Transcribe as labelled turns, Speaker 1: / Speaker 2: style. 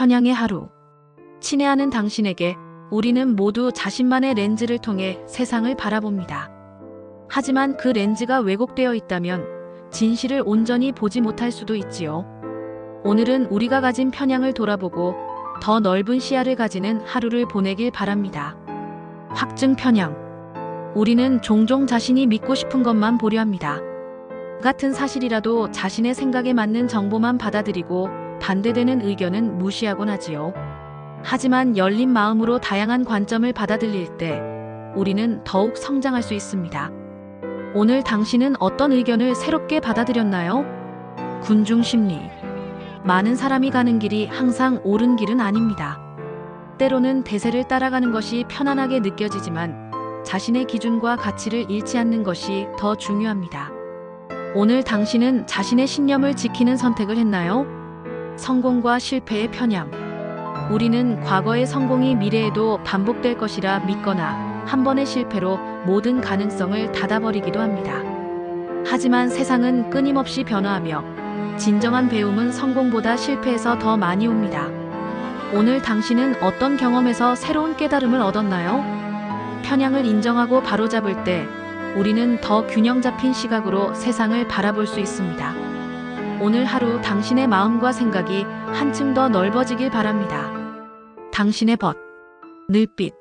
Speaker 1: 편향의 하루. 친애하는 당신에게 우리는 모두 자신만의 렌즈를 통해 세상을 바라봅니다. 하지만 그 렌즈가 왜곡되어 있다면 진실을 온전히 보지 못할 수도 있지요. 오늘은 우리가 가진 편향을 돌아보고 더 넓은 시야를 가지는 하루를 보내길 바랍니다. 확증 편향. 우리는 종종 자신이 믿고 싶은 것만 보려 합니다. 같은 사실이라도 자신의 생각에 맞는 정보만 받아들이고 반대되는 의견은 무시하곤 하지요. 하지만 열린 마음으로 다양한 관점을 받아들일 때 우리는 더욱 성장할 수 있습니다. 오늘 당신은 어떤 의견을 새롭게 받아들였나요? 군중 심리. 많은 사람이 가는 길이 항상 옳은 길은 아닙니다. 때로는 대세를 따라가는 것이 편안하게 느껴지지만 자신의 기준과 가치를 잃지 않는 것이 더 중요합니다. 오늘 당신은 자신의 신념을 지키는 선택을 했나요? 성공과 실패의 편향. 우리는 과거의 성공이 미래에도 반복될 것이라 믿거나 한 번의 실패로 모든 가능성을 닫아버리기도 합니다. 하지만 세상은 끊임없이 변화하며 진정한 배움은 성공보다 실패에서 더 많이 옵니다. 오늘 당신은 어떤 경험에서 새로운 깨달음을 얻었나요? 편향을 인정하고 바로잡을 때 우리는 더 균형 잡힌 시각으로 세상을 바라볼 수 있습니다. 오늘 하루 당신의 마음과 생각이 한층 더 넓어지길 바랍니다. 당신의 벗, 늘빛.